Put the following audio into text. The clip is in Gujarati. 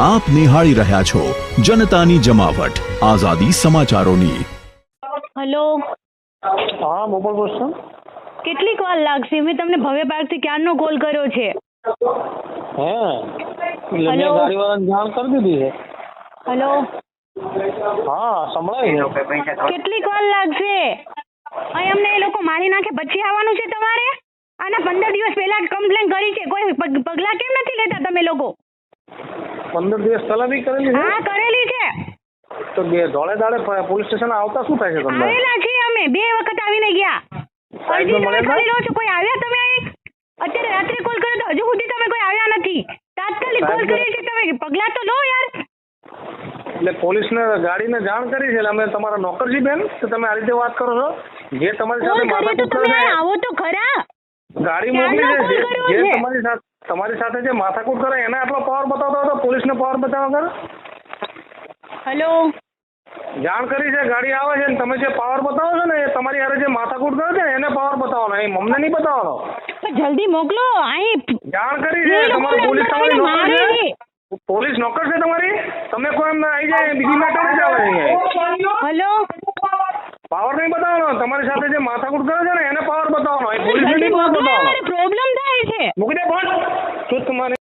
આપ નિહાળી રહ્યા છો જનતાની જમાવટ. આઝાદી સમાચારોની. હેલો. હા મોબાઈલ બોલશો કેટલીક વાર લાગશે. મેં તમને ભવ્ય પાર્કથી ક્યારનો કોલ કર્યો છે? હે? એટલે મેં ગાડીવાળાને જાણ કરી દીધી હલો. છે હા સંભળાય છે. કેટલીક વાર લાગશે? અહીં અમને એ લોકો મારી નાખે. પછી આવવાનું છે તમારે? આના પંદર દિવસ પહેલા કમ્પ્લેન કરી છે. કોઈ પગ- પગલાં કેમ નથી લેતા તમે પંદર દિવસ પહેલા કરેલી છે? હા કરેલી છે. તો બે ધોળે દાડે પોલીસ સ્ટેશન આવતા શું થાય છે તમને? આવેલા છીએ અમે. બે વખત આવીને ગયા. અરજી તમે કરી લો છો? કોઈ આવ્યા તમે અહીં? અત્યારે રાત્રે કોલ કર્યો તો હજુ સુધી તમે કોઈ આવ્યા નથી. તાત્કાલિક કોલ કરી છે તમે પગલા તો લો યાર. એટલે પોલીસને ગાડીને જાણ કરી છે. એટલે અમે તમારા નોકરજી બેન તો તમે આ રીતે વાત કરો છો. જે તમારી સાથે માથાકૂટ તમે કરે આવો તો ખરા. ગાડી ક્યારનો મોકલી છે call જે- કર્યો જે છે? તમારી સાથે તમારી સાથે જે માથાકૂટ કરે એને આટલો પાવર બતાવતો હતો પોલીસને પાવર બતાવવા કરે હલો જાણ કરી છે ગાડી આવે છે ને તમે જે પાવર બતાવો છો ને એ તમારી હારે જે માથાકૂટ કરે છે ને એને પાવર બતાવવાનો એ અમને નહીં બતાવવાનો પણ જલ્દી મોકલો અહીં જાણ કરી છે એ તમારી લોકોને પોલીસ અંદર તમારી આવીને નોકર મારે છે પોલીસ નોકર છે તમારી તમે કોઈ એમ આવી જાય બીજી મેટર જ આવે અહીંયા હલો પાવર નહીં બતાવવાનો તમારી સાથે જે માથાકૂટ કરે છે મૂકી દે ફોન શું તમારે